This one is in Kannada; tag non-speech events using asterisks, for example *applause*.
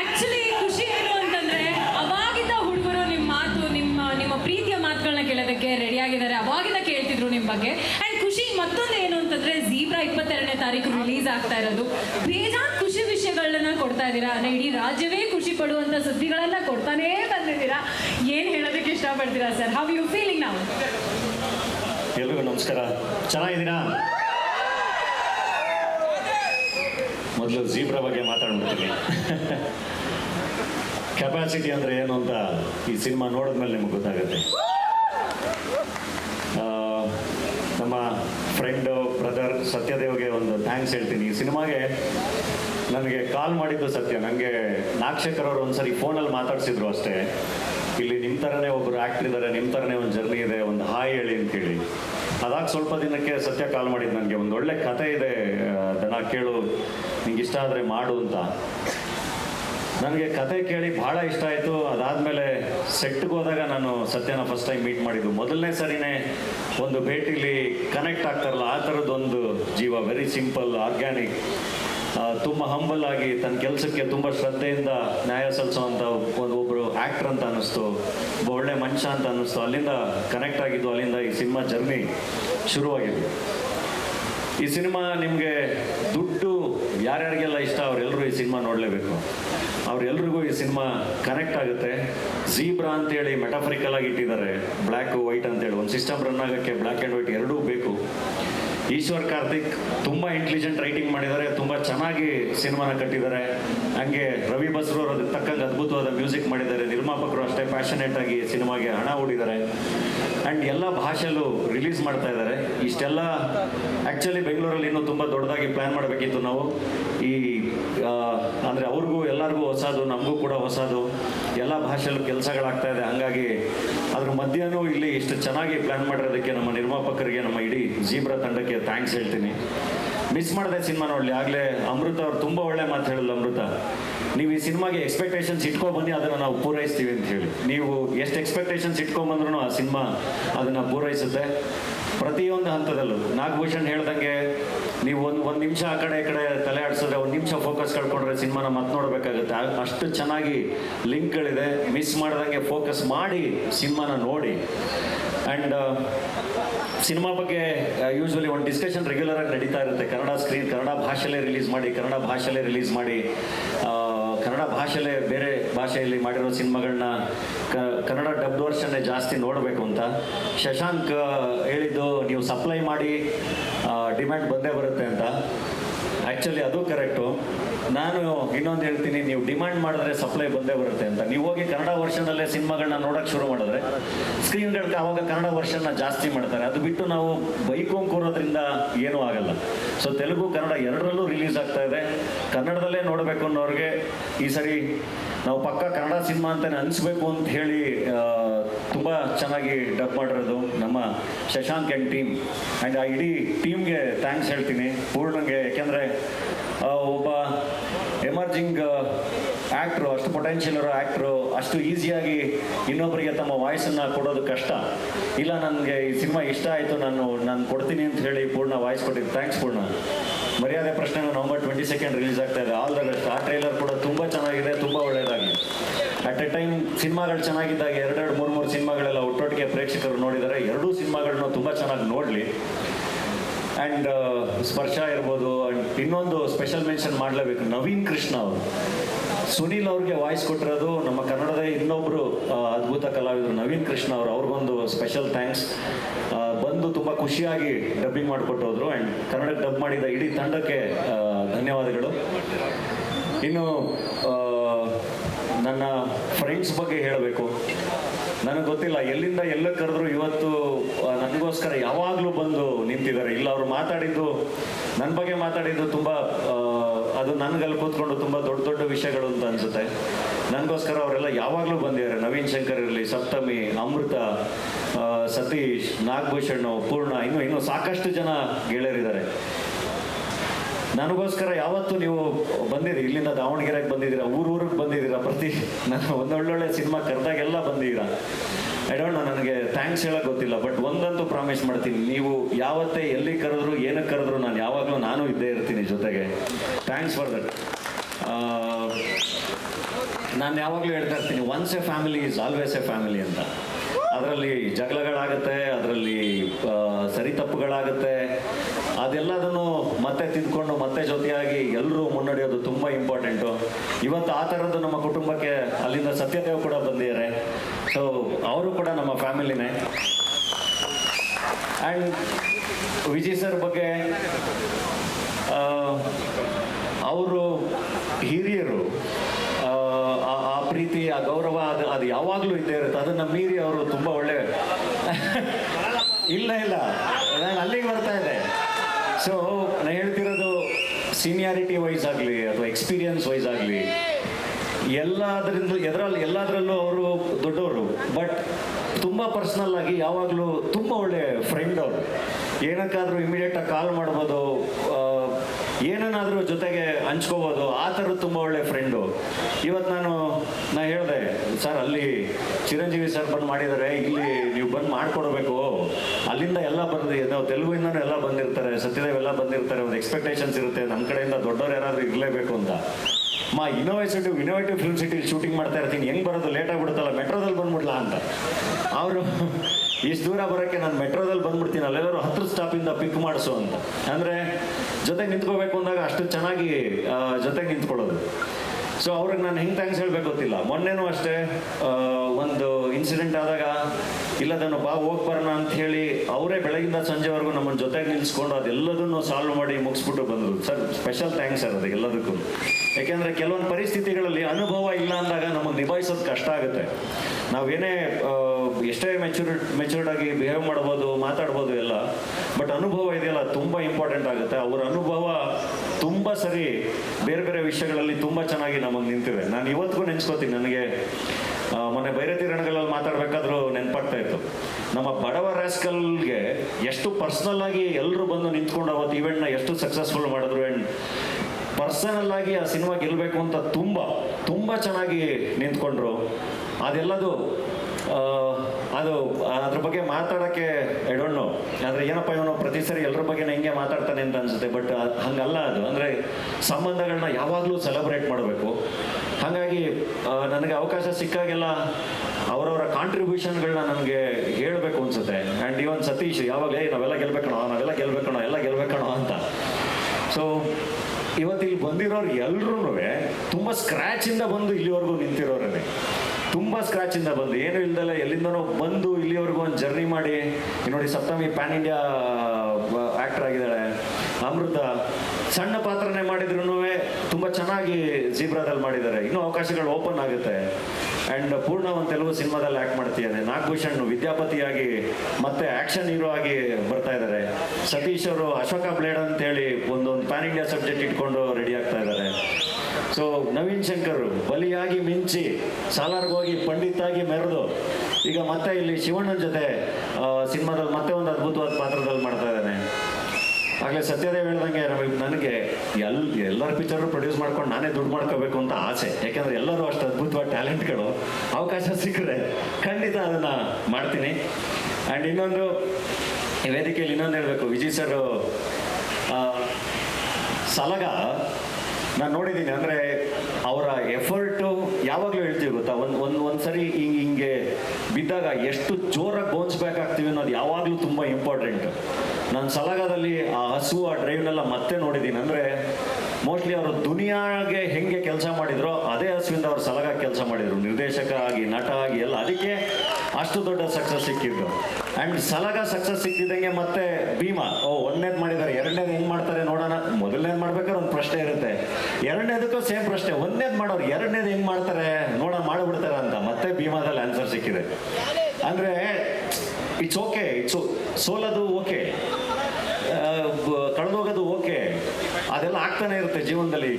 ಆಕ್ಚುಲಿ ಖುಷಿ ಏನು ಅಂತಂದ್ರೆ, ಅವಾಗಿದ್ದ ಹುಡುಗರು ನಿಮ್ಮ ಮಾತು, ನಿಮ್ಮ ನಿಮ್ಮ ಪ್ರೀತಿಯ ಮಾತುಗಳನ್ನ ಕೇಳೋದಕ್ಕೆ ರೆಡಿ ಆಗಿದ್ದಾರೆ. ಅವಾಗಿಂದ ಕೇಳ್ತಿದ್ರು ನಿಮ್ಮ ಬಗ್ಗೆ. ಅಂಡ್ ಖುಷಿ ಮತ್ತೊಂದು ಏನು ಅಂತಂದ್ರೆ ಜೀಬ್ರಾ ಇಪ್ಪತ್ತೆರಡನೇ ತಾರೀಕು ರಿಲೀಸ್ ಆಗ್ತಾ ಇರೋದು. ಬೇಜಾನ್ ಖುಷಿ ವಿಷಯಗಳನ್ನ ಕೊಡ್ತಾ ಇದ್ದೀರಾ? ಅಂದ್ರೆ ಇಡೀ ರಾಜ್ಯವೇ ಖುಷಿ ಪಡುವಂತ ಸುದ್ದಿಗಳನ್ನ ಕೊಡ್ತಾನೇ ಬಂದಿದ್ದೀರಾ? ಏನ್ ಹೇಳೋದಕ್ಕೆ ಇಷ್ಟಪಡ್ತೀರಾ ಸರ್? ಹೌ ಯು ಫೀಲಿಂಗ್ ನಾವು ಎಲ್ರಿಗೂ ನಮಸ್ಕಾರ. ಚೆನ್ನಾಗಿದ್ದೀರಾ? ಮೊದಲು ಜೀಬ್ರ ಬಗ್ಗೆ ಮಾತಾಡ್ಬಿಡ್ತೀನಿ. ಕೆಪಾಸಿಟಿ ಅಂದರೆ ಏನು ಅಂತ ಈ ಸಿನಿಮಾ ನೋಡಿದ್ಮೇಲೆ ನಿಮ್ಗೆ ಗೊತ್ತಾಗುತ್ತೆ. ನಮ್ಮ ಫ್ರೆಂಡು ಬ್ರದರ್ ಸತ್ಯದೇವ್ಗೆ ಒಂದು ಥ್ಯಾಂಕ್ಸ್ ಹೇಳ್ತೀನಿ. ಈ ಸಿನಿಮಾಗೆ ನನಗೆ ಕಾಲ್ ಮಾಡಿದ್ದು ಸತ್ಯ. ನನಗೆ ನಾಗಶೇಖರ್ ಅವರು ಒಂದ್ಸರಿ ಫೋನಲ್ಲಿ ಮಾತಾಡ್ಸಿದ್ರು ಅಷ್ಟೇ. ಇಲ್ಲಿ ನಿಮ್ಮ ಥರನೇ ಒಬ್ಬರು ಆ್ಯಕ್ಟ್ರ್ ಇದ್ದಾರೆ ನಿಮ್ಮ ಥರನೇ ಒಂದು ಜರ್ನಿ ಇದೆ, ಒಂದು ಹಾಯ್ ಹೇಳಿ ಅಂತೇಳಿ ಅದಾಗ ಸ್ವಲ್ಪ ದಿನಕ್ಕೆ ಸತ್ಯ ಕಾಲ್ ಮಾಡಿದ್ದು ನನಗೆ, ಒಂದು ಒಳ್ಳೆ ಕತೆ ಇದೆ ದನ ಕೇಳು, ನಿಂಗೆ ಇಷ್ಟ ಆದರೆ ಮಾಡು ಅಂತ. ನನಗೆ ಕತೆ ಕೇಳಿ ಬಹಳ ಇಷ್ಟ ಆಯಿತು. ಅದಾದಮೇಲೆ ಸೆಟ್ಗೆ ಹೋದಾಗ ನಾನು ಸತ್ಯನ ಫಸ್ಟ್ ಟೈಮ್ ಮೀಟ್ ಮಾಡಿದ್ದು. ಮೊದಲನೇ ಸರಿನೇ ಒಂದು ಭೇಟಿಲಿ ಕನೆಕ್ಟ್ ಆಗ್ತಾರಲ್ಲ, ಆ ಥರದ್ದೊಂದು ಜೀವ ವೆರಿ ಸಿಂಪಲ್ ಆರ್ಗ್ಯಾನಿಕ್ ತುಂಬ ಹಂಬಲ್ ಆಗಿ ತನ್ನ ಕೆಲಸಕ್ಕೆ ತುಂಬ ಶ್ರದ್ಧೆಯಿಂದ ನ್ಯಾಯ ಸಲ್ಲಿಸುವಂಥ ಒಂದು ಒಬ್ಬರು ಆ್ಯಕ್ಟ್ರ್ ಅಂತ ಅನ್ನಿಸ್ತು, ಒಬ್ಬ ಒಳ್ಳೆ ಮನುಷ್ಯ ಅಂತ ಅನ್ನಿಸ್ತು. ಅಲ್ಲಿಂದ ಕನೆಕ್ಟ್ ಆಗಿದ್ದು ಅಲ್ಲಿಂದ ಈ ಸಿನಿಮಾ ಜರ್ನಿ ಶುರುವಾಗಿದ್ದು ಈ ಸಿನಿಮಾ ನಿಮಗೆ ದುಡ್ಡು ಯಾರ್ಯಾರಿಗೆಲ್ಲ ಇಷ್ಟ ಅವರೆಲ್ಲರೂ ಈ ಸಿನಿಮಾ ನೋಡಲೇಬೇಕು. ಅವರೆಲ್ರಿಗೂ ಈ ಸಿನಿಮಾ ಕನೆಕ್ಟ್ ಆಗುತ್ತೆ. ಝೀಬ್ರಾ ಅಂತೇಳಿ ಮೆಟಾಫರಿಕಲ್ ಆಗಿ ಇಟ್ಟಿದ್ದಾರೆ. ಬ್ಲ್ಯಾಕ್ ವೈಟ್ ಅಂತೇಳಿ. ಒಂದು ಸಿಸ್ಟಮ್ ರನ್ ಆಗೋಕ್ಕೆ ಬ್ಲ್ಯಾಕ್ ಆ್ಯಂಡ್ ವೈಟ್ ಎರಡೂ ಬೇಕು. ಈಶ್ವರ್ ಕಾರ್ತಿಕ್ ತುಂಬ ಇಂಟೆಲಿಜೆಂಟ್ ರೈಟಿಂಗ್ ಮಾಡಿದ್ದಾರೆ, ತುಂಬ ಚೆನ್ನಾಗಿ ಸಿನಿಮಾನ ಕಟ್ಟಿದ್ದಾರೆ. ಹಂಗೆ ರವಿ ಅವರು ಅದಕ್ಕೆ ತಕ್ಕಂಗೆ ಅದ್ಭುತವಾದ ಮ್ಯೂಸಿಕ್ ಮಾಡಿದ್ದಾರೆ. ನಿರ್ಮಾಪಕರು ಅಷ್ಟೇ ಪ್ಯಾಷನೇಟ್ ಆಗಿ ಸಿನಿಮಾಗೆ ಹಣ ಹೂಡಿದ್ದಾರೆ. ಆ್ಯಂಡ್ ಎಲ್ಲ ಭಾಷೆಯಲ್ಲೂ ರಿಲೀಸ್ ಮಾಡ್ತಾ ಇದ್ದಾರೆ. ಇಷ್ಟೆಲ್ಲ ಆ್ಯಕ್ಚುಲಿ ಬೆಂಗಳೂರಲ್ಲಿ ಇನ್ನೂ ತುಂಬ ದೊಡ್ಡದಾಗಿ ಪ್ಲ್ಯಾನ್ ಮಾಡಬೇಕಿತ್ತು ನಾವು. ಈ ಅಂದರೆ ಅವ್ರಿಗೂ ಎಲ್ಲರಿಗೂ ಹೊಸದು, ನಮಗೂ ಕೂಡ ಹೊಸದು. ಎಲ್ಲ ಭಾಷೆಯಲ್ಲೂ ಕೆಲಸಗಳಾಗ್ತಾ ಇದೆ. ಹಾಗಾಗಿ ಅದ್ರ ಮಧ್ಯಾಹ್ನ ಇಲ್ಲಿ ಇಷ್ಟು ಚೆನ್ನಾಗಿ ಪ್ಲ್ಯಾನ್ ಮಾಡಿರೋದಕ್ಕೆ ನಮ್ಮ ನಿರ್ಮಾಪಕರಿಗೆ, ನಮ್ಮ ಇಡೀ ಜೀಬ್ರಾ ತಂಡಕ್ಕೆ ಥ್ಯಾಂಕ್ಸ್ ಹೇಳ್ತೀನಿ. ಮಿಸ್ ಮಾಡಿದೆ ಸಿನಿಮಾ ನೋಡಲಿ. ಆಗಲೇ ಅಮೃತ ಅವ್ರು ತುಂಬ ಒಳ್ಳೆ ಮಾತು ಹೇಳಲ್ಲ ಅಮೃತ. ನೀವು ಈ ಸಿನಿಮಾಗೆ ಎಕ್ಸ್ಪೆಕ್ಟೇಷನ್ಸ್ ಇಟ್ಕೊ ಬನ್ನಿ, ಅದನ್ನು ನಾವು ಪೂರೈಸ್ತೀವಿ ಅಂತ ಹೇಳಿ. ನೀವು ಎಷ್ಟು ಎಕ್ಸ್ಪೆಕ್ಟೇಷನ್ಸ್ ಇಟ್ಕೊಂಬಂದ್ರೂ ಆ ಸಿನಿಮಾ ಅದನ್ನು ಪೂರೈಸುತ್ತೆ. ಪ್ರತಿಯೊಂದು ಹಂತದಲ್ಲೂ. ನಾಗಭೂಷಣ್ ಹೇಳ್ದಂಗೆ ನೀವು ಒಂದು ಒಂದು ನಿಮಿಷ ಆ ಕಡೆ, ಈ ಕಡೆ ತಲೆ ಆಡಿಸಿದ್ರೆ ಒಂದು ನಿಮಿಷ ಫೋಕಸ್ ಕಳ್ಕೊಂಡ್ರೆ ಸಿನಿಮಾನ ಮತ್ತೆ ನೋಡಬೇಕಾಗುತ್ತೆ. ಅಷ್ಟು ಚೆನ್ನಾಗಿ ಲಿಂಕ್ಗಳಿದೆ. ಮಿಸ್ ಮಾಡ್ದಂಗೆ ಫೋಕಸ್ ಮಾಡಿ ಸಿನಿಮಾನ ನೋಡಿ. ಆ್ಯಂಡ್ ಸಿನಿಮಾ ಬಗ್ಗೆ ಯೂಶ್ವಲಿ ಒಂದು ಡಿಸ್ಕಷನ್ ರೆಗ್ಯುಲರ್ ಆಗಿ ನಡೀತಾ ಇರುತ್ತೆ. ಕನ್ನಡ ಸ್ಕ್ರೀನ್ ಕನ್ನಡ ಭಾಷೆಯಲ್ಲೇ ರಿಲೀಸ್ ಮಾಡಿ, ಕನ್ನಡ ಭಾಷೆಯಲ್ಲೇ ರಿಲೀಸ್ ಮಾಡಿ ಕನ್ನಡ ಭಾಷೆಯಲ್ಲೇ ಬೇರೆ ಭಾಷೆಯಲ್ಲಿ ಮಾಡಿರೋ ಸಿನಿಮಾಗಳನ್ನ ಕನ್ನಡ ಡಬ್ ವರ್ಷನ್ನೇ ಜಾಸ್ತಿ ನೋಡಬೇಕು ಅಂತ. ಶಶಾಂಕ್ ಹೇಳಿದ್ದು ನೀವು ಸಪ್ಲೈ ಮಾಡಿ ಡಿಮ್ಯಾಂಡ್ ಬಂದೇ ಬರುತ್ತೆ ಅಂತ. ಆ್ಯಕ್ಚುಲಿ ಅದು ಕರೆಕ್ಟು ನಾನು ಇನ್ನೊಂದು ಹೇಳ್ತೀನಿ, ನೀವು ಡಿಮ್ಯಾಂಡ್ ಮಾಡಿದ್ರೆ ಸಪ್ಲೈ ಬಂದೇ ಬರುತ್ತೆ ಅಂತ. ನೀವು ಹೋಗಿ ಕನ್ನಡ ವರ್ಷನಲ್ಲೇ ಸಿನಿಮಾಗಳನ್ನ ನೋಡೋಕೆ ಶುರು ಮಾಡಿದ್ರೆ ಸ್ಕ್ರೀನ್ಗಳಿಗೆ ಆವಾಗ ಕನ್ನಡ ವರ್ಷನ್ನ ಜಾಸ್ತಿ ಮಾಡ್ತಾರೆ. ಅದು ಬಿಟ್ಟು ನಾವು ಬೈಕೋಂಗ್ ಕೂರೋದ್ರಿಂದ ಏನೂ ಆಗಲ್ಲ. ಸೊ ತೆಲುಗು, ಕನ್ನಡ ಎರಡರಲ್ಲೂ ರಿಲೀಸ್ ಆಗ್ತಾ ಇದೆ. ಕನ್ನಡದಲ್ಲೇ ನೋಡಬೇಕು ಅನ್ನೋರಿಗೆ ಈ ಸರಿ ನಾವು ಪಕ್ಕ ಕನ್ನಡ ಸಿನಿಮಾ ಅಂತಲೇ ಅನಿಸ್ಬೇಕು ಅಂತ ಹೇಳಿ ತುಂಬ ಚೆನ್ನಾಗಿ ಡಬ್ ಮಾಡಿರೋದು ನಮ್ಮ ಶಶಾಂಕ್ ಆ್ಯಂಡ್ ಟೀಮ್ ಆ್ಯಂಡ್ ಆ ಇಡೀ ಟೀಮ್ಗೆ ಥ್ಯಾಂಕ್ಸ್ ಹೇಳ್ತೀನಿ. ಪೂರ್ಣಂಗೆ, ಯಾಕೆಂದರೆ ಒಬ್ಬ ಎಮರ್ಜಿಂಗ್ ಆ್ಯಕ್ಟ್ರು ಅಷ್ಟು ಪೊಟೆನ್ಷಿಯಲ್ ಇರೋ ಆ್ಯಕ್ಟ್ರು ಅಷ್ಟು ಈಸಿಯಾಗಿ ಇನ್ನೊಬ್ಬರಿಗೆ ತಮ್ಮ ವಾಯ್ಸನ್ನು ಕೊಡೋದು ಕಷ್ಟ. ಇಲ್ಲ, ನನಗೆ ಈ ಸಿನಿಮಾ ಇಷ್ಟ ಆಯಿತು, ನಾನು ನಾನು ಕೊಡ್ತೀನಿ ಅಂತ ಹೇಳಿ ಪೂರ್ಣ ವಾಯ್ಸ್ ಕೊಟ್ಟಿದ್ದು. ಥ್ಯಾಂಕ್ಸ್ ಪೂರ್ಣ. ಮರ್ಯಾದೆ ಪ್ರಶ್ನೆ ನವಂಬರ್ ಟ್ವೆಂಟಿ ಸೆಕೆಂಡ್ ರಿಲೀಸ್ ಆಗ್ತಾ ಇದೆ. ಆಲ್ ದ ಬೆಸ್ಟ್ ಆ ಟ್ರೈಲರ್ ಕೂಡ ತುಂಬ ಚೆನ್ನಾಗಿದೆ, ತುಂಬ ಒಳ್ಳೆಯದಾಗಿ ಅಟ್ ಎ ಟೈಮ್ ಸಿನಿಮಾಗಳು ಚೆನ್ನಾಗಿದ್ದಾಗ ಎರಡೆರಡು ಮೂರು ಮೂರು ಸಿನಿಮಾಗಳೆಲ್ಲ ಒಟ್ಟೊಟ್ಟಿಗೆ ಪ್ರೇಕ್ಷಕರು ನೋಡಿದ್ದಾರೆ. ಎರಡೂ ಸಿನಿಮಾಗಳನ್ನ ತುಂಬ ಚೆನ್ನಾಗಿ ನೋಡಲಿ. ಆ್ಯಂಡ್ ಸ್ಪರ್ಶ ಇರ್ಬೋದು. ಆ್ಯಂಡ್ ಇನ್ನೊಂದು ಸ್ಪೆಷಲ್ ಮೆನ್ಷನ್ ಮಾಡಲೇಬೇಕು. ನವೀನ್ ಕೃಷ್ಣ ಅವರು. ಸುನೀಲ್ ಅವ್ರಿಗೆ ವಾಯ್ಸ್ ಕೊಟ್ಟಿರೋದು ನಮ್ಮ ಕನ್ನಡದ ಇನ್ನೊಬ್ಬರು ಅದ್ಭುತ ಕಲಾವಿದರು ನವೀನ್ ಕೃಷ್ಣ ಅವರು. ಅವ್ರಿಗೊಂದು ಸ್ಪೆಷಲ್ ಥ್ಯಾಂಕ್ಸ್ ಬಂದು ತುಂಬ ಖುಷಿಯಾಗಿ ಡಬ್ಬಿಂಗ್ ಮಾಡಿಕೊಟ್ಟೋದ್ರು. ಆ್ಯಂಡ್ ಕನ್ನಡಕ್ಕೆ ಡಬ್ ಮಾಡಿದ ಇಡೀ ತಂಡಕ್ಕೆ ಧನ್ಯವಾದಗಳು. ಇನ್ನು ನನ್ನ ಫ್ರೆಂಡ್ಸ್ ಬಗ್ಗೆ ಹೇಳಬೇಕು. ನನಗೆ ಗೊತ್ತಿಲ್ಲ, ಎಲ್ಲಿಂದ ಎಲ್ಲ ಕರೆದ್ರು ಇವತ್ತು ನನಗೋಸ್ಕರ ಯಾವಾಗಲೂ ಬಂದು ನಿಂತಿದ್ದಾರೆ. ಇಲ್ಲ, ಅವರು ಮಾತಾಡಿದ್ದು ನನ್ನ ಬಗ್ಗೆ ಮಾತಾಡಿದ್ದು ತುಂಬ ಅದು ನನಗಲ್ಲಿ ಕೂತ್ಕೊಂಡು ತುಂಬ ದೊಡ್ಡ ದೊಡ್ಡ ವಿಷಯಗಳು ಅಂತ ಅನಿಸುತ್ತೆ. ನನಗೋಸ್ಕರ ಅವರೆಲ್ಲ ಯಾವಾಗಲೂ ಬಂದಿದ್ದಾರೆ. ನವೀನ್ ಶಂಕರ್ ಇರಲಿ, ಸಪ್ತಮಿ, ಅಮೃತ ಸತೀಶ್, ನಾಗಭೂಷಣ್, ಪೂರ್ಣ, ಇನ್ನೂ ಇನ್ನೂ ಸಾಕಷ್ಟು ಜನ ಗೆಳೆಯರಿದ್ದಾರೆ. ನನಗೋಸ್ಕರ ಯಾವತ್ತು ನೀವು ಬಂದಿರಿ, ಇಲ್ಲಿಂದ ದಾವಣಗೆರೆಗೆ ಬಂದಿದ್ದೀರಾ ಊರಿಗೆ ಬಂದಿದ್ದೀರಾ ಪ್ರತಿ *laughs* ನಾನು ಒಂದೊಳ್ಳೊಳ್ಳೆ ಸಿನಿಮಾ ಕರೆದಾಗೆಲ್ಲ ಬಂದಿದ್ದೀರಾ. ಐ ಡೋಂಟ್ ನೋ ನನಗೆ ಥ್ಯಾಂಕ್ಸ್ ಹೇಳೋಕೆ ಗೊತ್ತಿಲ್ಲ ಬಟ್ ಒಂದಂತೂ ಪ್ರಾಮಿಸ್ ಮಾಡ್ತೀನಿ, ನೀವು ಯಾವತ್ತೇ ಎಲ್ಲಿ ಕರೆದ್ರು, ಏನಕ್ಕೆ ಕರೆದ್ರು, ನಾನು ಯಾವಾಗಲೂ ನಾನು ಇದ್ದೇ ಇರ್ತೀನಿ ಜೊತೆಗೆ. ಥ್ಯಾಂಕ್ಸ್ ಫಾರ್ ದಟ್ ನಾನು ಯಾವಾಗಲೂ ಹೇಳ್ತಾ ಇರ್ತೀನಿ once a family is always a family ಅಂತ. ಅದರಲ್ಲಿ ಜಗಳಗಳಾಗುತ್ತೆ, ಅದರಲ್ಲಿ ಸರಿ ತಪ್ಪುಗಳಾಗುತ್ತೆ. ಅದೆಲ್ಲದನ್ನು ಮತ್ತೆ ತಿದ್ಕೊಂಡು ಮತ್ತೆ ಜೊತೆಯಾಗಿ ಎಲ್ಲರೂ ಮುನ್ನಡೆಯೋದು ತುಂಬ ಇಂಪಾರ್ಟೆಂಟು. ಇವತ್ತು ಆ ಥರದ್ದು ನಮ್ಮ ಕುಟುಂಬಕ್ಕೆ ಅಲ್ಲಿಂದ ಸತ್ಯದೇವ್ ಕೂಡ ಬಂದಿದ್ದಾರೆ. ಸೊ ಅವರು ಕೂಡ ನಮ್ಮ ಫ್ಯಾಮಿಲಿನೇ. ಆ್ಯಂಡ್ ವಿಜಯ್ ಸರ್ ಬಗ್ಗೆ ಅವರು ಹಿರಿಯರು. ಪ್ರೀತಿ ಆ ಗೌರವ ಅದು ಅದು ಯಾವಾಗಲೂ ಇದ್ದೇ ಇರುತ್ತೆ. ಅದನ್ನು ಮೀರಿ ಅವರು ತುಂಬ ಒಳ್ಳೆ ಇಲ್ಲ ಇಲ್ಲ. ನಾನು ಅಲ್ಲಿಗೆ ಬರ್ತಾ ಇದೆ ಸೊ ನಾನು ಹೇಳ್ತಿರೋದು ಸೀನಿಯಾರಿಟಿ ವೈಸ್ ಆಗಲಿ ಅಥವಾ ಎಕ್ಸ್ಪೀರಿಯನ್ಸ್ ವೈಸ್ ಆಗಲಿ ಎಲ್ಲದರಿಂದ ಎದರಲ್ಲಿ, ಎಲ್ಲದರಲ್ಲೂ ಅವರು ದೊಡ್ಡವರು. ಬಟ್ ತುಂಬ ಪರ್ಸ್ನಲ್ ಆಗಿ ಯಾವಾಗಲೂ ತುಂಬ ಒಳ್ಳೆ ಫ್ರೆಂಡ್ ಅವರು. ಏನಕ್ಕಾದರೂ ಇಮಿಡಿಯೇಟಾಗಿ ಕಾಲ್ ಮಾಡ್ಬೋದು ಏನನ್ನಾದರೂ ಜೊತೆಗೆ ಹಂಚ್ಕೋಬೋದು, ಆ ಥರದ್ದು ತುಂಬ ಒಳ್ಳೆ ಫ್ರೆಂಡು ಇವತ್ತು ನಾನು, ನಾ ಹೇಳಿದೆ, ಸರ್, ಅಲ್ಲಿ ಚಿರಂಜೀವಿ ಸರ್ ಬಂದು ಮಾಡಿದ್ದಾರೆ ಇಲ್ಲಿ ನೀವು ಬಂದು ಮಾಡಿಕೊಡ್ಬೇಕು. ಅಲ್ಲಿಂದ ಎಲ್ಲ ಬಂದು ನಾವು ತೆಲುಗಿಂದನೂ ಎಲ್ಲ ಬಂದಿರ್ತಾರೆ, ಸತ್ಯದೇವ್ ಎಲ್ಲ ಬಂದಿರ್ತಾರೆ, ಒಂದು ಎಕ್ಸ್ಪೆಕ್ಟೇಷನ್ಸ್ ಇರುತ್ತೆ ನಮ್ಮ ಕಡೆಯಿಂದ ದೊಡ್ಡವ್ರು ಯಾರಾದರೂ ಇರಲೇಬೇಕು ಅಂತ. ಮಾ innovative innovative film city shooting ಮಾಡ್ತಾ ಇರ್ತೀನಿ, ಹೆಂಗ್ ಬರೋದು ಲೇಟ್ ಆಗ್ಬಿಡುತ್ತಲ್ಲ ಮೆಟ್ರೋದಲ್ಲಿ ಬಂದ್ಬಿಡ್ಲಾ ಅಂತ. ಅವರು ಇಷ್ಟು ದೂರ ಬರೋಕ್ಕೆ ನಾನು ಮೆಟ್ರೋದಲ್ಲಿ ಬಂದ್ಬಿಡ್ತೀನಿ ಅಲ್ಲೆಲ್ಲರೂ ಹತ್ತು ಸ್ಟಾಪಿಂದ ಪಿಕ್ ಮಾಡಿಸು ಅಂತ. ಅಂದರೆ ಜೊತೆಗೆ ನಿಂತ್ಕೋಬೇಕು ಅಂದಾಗ ಅಷ್ಟು ಚೆನ್ನಾಗಿ ಜೊತೆಗೆ ನಿಂತ್ಕೊಳ್ಳೋದು. ಸೊ ಅವ್ರಿಗೆ ನಾನು ಹೆಂಗೆ ಥ್ಯಾಂಕ್ಸ್ ಹೇಳಬೇಕು ಗೊತ್ತಿಲ್ಲ. ಮೊನ್ನೆನೂ ಅಷ್ಟೇ ಒಂದು ಇನ್ಸಿಡೆಂಟ್ ಆದಾಗ ಇಲ್ಲದನ್ನು ಬಾ, ಹೋಗಿ ಬರೋಣ ಅಂತ ಹೇಳಿ ಅವರೇ ಬೆಳಗಿಂದ ಸಂಜೆವರೆಗೂ ನಮ್ಮನ್ನು ಜೊತೆಗೆ ನಿಲ್ಲಿಸ್ಕೊಂಡು ಅದೆಲ್ಲದನ್ನು ಸಾಲ್ವ್ ಮಾಡಿ ಮುಗಿಸ್ಬಿಟ್ಟು ಬಂದರು. ಸರ್ ಸ್ಪೆಷಲ್ ಥ್ಯಾಂಕ್ಸ್ ಸರ್ ಅದಕ್ಕೆ ಎಲ್ಲದಕ್ಕೂ. ಯಾಕೆಂದರೆ ಕೆಲವೊಂದು ಪರಿಸ್ಥಿತಿಗಳಲ್ಲಿ ಅನುಭವ ಇಲ್ಲ ಅಂದಾಗ ನಮಗೆ ನಿಭಾಯಿಸೋದು ಕಷ್ಟ ಆಗುತ್ತೆ. ನಾವೇನೇ ಎಷ್ಟೇ ಮೆಚೂರ್ ಮೆಚೂರ್ಡ್ ಆಗಿ ಬಿಹೇವ್ ಮಾಡ್ಬೋದು, ಮಾತಾಡ್ಬೋದು ಎಲ್ಲ ಬಟ್ ಅನುಭವ ಇದೆಯಲ್ಲ, ತುಂಬ ಇಂಪಾರ್ಟೆಂಟ್ ಆಗುತ್ತೆ. ಅವರ ಅನುಭವ ತುಂಬ ಸರಿ ಬೇರೆ ಬೇರೆ ವಿಷಯಗಳಲ್ಲಿ ತುಂಬ ಚೆನ್ನಾಗಿ ನಮಗೆ ನಿಂತಿದೆ. ನಾನು ಇವತ್ತಿಗೂ ನೆನೆಸ್ಕೋತೀನಿ, ನನಗೆ ಮೊನ್ನೆ ಬೈರತಿ ರಣಗಳಲ್ಲಿ ಮಾತಾಡಬೇಕಾದ್ರೂ ನೆನಪಾಗ್ತಾ ಇತ್ತು. ನಮ್ಮ ಬಡವ ರಾಸ್ಕಲ್ಗೆ ಎಷ್ಟು ಪರ್ಸ್ನಲ್ ಆಗಿ ಎಲ್ಲರೂ ಬಂದು ನಿಂತ್ಕೊಂಡು ಅವತ್ತು ಇವೆಂಟ್ನ ಎಷ್ಟು ಸಕ್ಸಸ್ಫುಲ್ ಮಾಡಿದ್ರು ಆ್ಯಂಡ್ ಪರ್ಸನಲ್ ಆಗಿ ಆ ಸಿನಿಮಾ ಗೆಲ್ಲಬೇಕು ಅಂತ ತುಂಬ ತುಂಬ ಚೆನ್ನಾಗಿ ನಿಂತ್ಕೊಂಡ್ರು. ಅದೆಲ್ಲದು ಅದು, ಅದ್ರ ಬಗ್ಗೆ ಮಾತಾಡೋಕ್ಕೆ ಎಡೋಣ್ಣು ಅಂದರೆ ಏನಪ್ಪ ಇವನು ಪ್ರತಿ ಸರಿ ಎಲ್ಲರ ಬಗ್ಗೆ ಹೆಂಗೆ ಮಾತಾಡ್ತಾನೆ ಅಂತ ಅನ್ಸುತ್ತೆ ಬಟ್ ಹಂಗಲ್ಲ ಅದು. ಅಂದರೆ ಸಂಬಂಧಗಳನ್ನ ಯಾವಾಗಲೂ ಸೆಲೆಬ್ರೇಟ್ ಮಾಡಬೇಕು. ಹಾಗಾಗಿ ನನಗೆ ಅವಕಾಶ ಸಿಕ್ಕಾಗೆಲ್ಲ ಅವರವರ ಕಾಂಟ್ರಿಬ್ಯೂಷನ್ಗಳನ್ನ ನನಗೆ ಹೇಳಬೇಕು ಅನಿಸುತ್ತೆ. ಆ್ಯಂಡ್ ಇವನ್ ಸತೀಶ್ ಯಾವಾಗಲೇ ನಾವೆಲ್ಲ ಗೆಲ್ಬೇಕಣೋ ನಾವೆಲ್ಲ ಗೆಲ್ಬೇಕಣೋ, ಎಲ್ಲ ಗೆಲ್ಬೇಕಣೋ ಅಂತ. ಸೊ ಇವತ್ತು ಇಲ್ಲಿ ಬಂದಿರೋರು ಎಲ್ಲರೂ ತುಂಬ ಸ್ಕ್ರ್ಯಾಚಿಂದ ಬಂದು ಇಲ್ಲಿವರೆಗೂ ನಿಂತಿರೋರೇ ತುಂಬ ಇಂದ ಬಂದು. ಏನು ಇಲ್ದಲ್ಲ ಎಲ್ಲಿಂದನೋ ಬಂದು ಇಲ್ಲಿವರೆಗೂ ಒಂದು ಜರ್ನಿ ಮಾಡಿ. ನೋಡಿ ಸಪ್ತಮಿ ಪ್ಯಾನ್ ಇಂಡಿಯಾ ಆಕ್ಟರ್ ಆಗಿದ್ದಾಳೆ. ಅಮೃತ. ಸಣ್ಣ ಪಾತ್ರನೇ ಮಾಡಿದ್ರು ತುಂಬ ಚೆನ್ನಾಗಿ ಜೀಬ್ರಾದಲ್ಲಿ ಮಾಡಿದ್ದಾರೆ. ಇನ್ನೂ ಅವಕಾಶಗಳು ಓಪನ್ ಆಗುತ್ತೆ. ಆ್ಯಂಡ್ ಪೂರ್ಣ ಒಂದು ತೆಲುಗು ಸಿನಿಮಾದಲ್ಲಿ ಆ್ಯಕ್ಟ್ ಮಾಡ್ತಿದ್ದಾನೆ. ನಾಗಭೂಷಣ್ ವಿದ್ಯಾಪತಿಯಾಗಿ ಮತ್ತೆ ಆ್ಯಕ್ಷನ್ ಹೀರೋ ಆಗಿ ಬರ್ತಾ ಇದ್ದಾರೆ. ಸತೀಶ್ ಅವರು ಅಶೋಕ ಬ್ಲೇಡ್ ಅಂತೇಳಿ ಒಂದೊಂದು ಪ್ಯಾನ್ ಇಂಡಿಯಾ ಸಬ್ಜೆಕ್ಟ್ ಇಟ್ಕೊಂಡು ರೆಡಿ ಆಗ್ತಾ ಇದ್ದಾರೆ. ಸೊ ನವೀನ್ ಶಂಕರ್ ಬಲಿಯಾಗಿ ಮಿಂಚಿ, ಸಾಲಾರ್ಗೆ ಹೋಗಿ ಪಂಡಿತಾಗಿ ಮೆರೆದು, ಈಗ ಮತ್ತೆ ಇಲ್ಲಿ ಶಿವಣ್ಣನ ಜೊತೆ ಸಿನಿಮಾದಲ್ಲಿ ಮತ್ತೆ ಒಂದು ಅದ್ಭುತವಾದ ಪಾತ್ರದಲ್ಲಿ ಮಾಡ್ತಾ ಇದ್ದಾನೆ. ಆಗಲೇ ಸತ್ಯದೇವ್ ಹೇಳ್ದಂಗೆ ನಮಗೆ, ನನಗೆ ಎಲ್, ಎಲ್ಲರ ಪಿಕ್ಚರ್ ಪ್ರೊಡ್ಯೂಸ್ ಮಾಡ್ಕೊಂಡು ನಾನೇ ದುಡ್ಡು ಮಾಡ್ಕೋಬೇಕು ಅಂತ ಆಸೆ. ಯಾಕೆಂದ್ರೆ ಎಲ್ಲರೂ ಅಷ್ಟು ಅದ್ಭುತವಾದ ಟ್ಯಾಲೆಂಟ್ಗಳು ಅವಕಾಶ ಸಿಕ್ಕರೆ ಖಂಡಿತ ಅದನ್ನು ಮಾಡ್ತೀನಿ. ಆ್ಯಂಡ್ ಇನ್ನೊಂದು ವೇದಿಕೆಯಲ್ಲಿ ಇನ್ನೊಂದು ಹೇಳಬೇಕು. ವಿಜಯ್ ಸರ್ ಸಲಗ ನಾನು ನೋಡಿದ್ದೀನಿ ಅಂದರೆ ಅವರ ಎಫರ್ಟು ಯಾವಾಗಲೂ ಹೇಳ್ತೀವಿ ಗೊತ್ತಾ? ಒಂದು ಒಂದು ಒಂದು ಸರಿ ಹಿಂಗೆ ಹಿಂಗೆ ಬಿದ್ದಾಗ ಎಷ್ಟು ಜೋರಾಗಿ ಬೌನ್ಸ್ ಬ್ಯಾಕ್ ಆಗ್ತೀವಿ ಅನ್ನೋದು ಯಾವಾಗಲೂ ತುಂಬ ಇಂಪಾರ್ಟೆಂಟ್ ನಾನು ಸಲಗದಲ್ಲಿ ಆ ಹಸು, ಆ ಡ್ರೈವ್ನೆಲ್ಲ ಮತ್ತೆ ನೋಡಿದ್ದೀನಿ ಅಂದರೆ ಮೋಸ್ಟ್ಲಿ ಅವರು ದುನಿಯಾಗೆ ಹೆಂಗೆ ಕೆಲಸ ಮಾಡಿದ್ರೋ ಅದೇ ಹಸುವಿಂದ ಅವರು ಸಲಗ ಕೆಲಸ ಮಾಡಿದರು. ನಿರ್ದೇಶಕ ಆಗಿ, ನಟ ಆಗಿ, ಎಲ್ಲ ಅದಕ್ಕೆ ಅಷ್ಟು ದೊಡ್ಡ ಸಕ್ಸಸ್ ಸಿಕ್ಕಿದ್ದು. ಆ್ಯಂಡ್ ಸಲಗ ಸಕ್ಸಸ್ ಸಿಕ್ಕಿದಂಗೆ ಮತ್ತೆ ಭೀಮಾ, ಓ, ಒಂದನೇದು ಮಾಡಿದ್ದಾರೆ, ಎರಡನೇದು ಹೆಂಗೆ ಮಾಡ್ತಾರೆ ನೋಡೋಣ, ಮೊದಲನೇದು ಮಾಡ್ಬೇಕಾದ್ರೆ ಒಂದು ಪ್ರಶ್ನೆ ಇರುತ್ತೆ. ಎರಡನೇದಕ್ಕೂ ಸೇಮ್ ಪ್ರಶ್ನೆ, ಒಂದನೇದು ಮಾಡೋರು ಎರಡನೇದು ಹೆಂಗೆ ಮಾಡ್ತಾರೆ? ನೋಡೋಣ, ಮಾಡಿಬಿಡ್ತಾರೆ ಅಂತ ಮತ್ತೆ ಭೀಮಾದಲ್ಲಿ ಆನ್ಸರ್ ಸಿಕ್ಕಿದೆ. ಅಂದ್ರೆ ಇಟ್ಸ್ ಓಕೆ ಇಟ್ಸ್ ಸೋಲೋದು ಓಕೆ ಕಳೆದೋಗೋದು ಓಕೆ ಅದೆಲ್ಲ ಆಗ್ತಾನೆ ಇರುತ್ತೆ ಜೀವನದಲ್ಲಿ.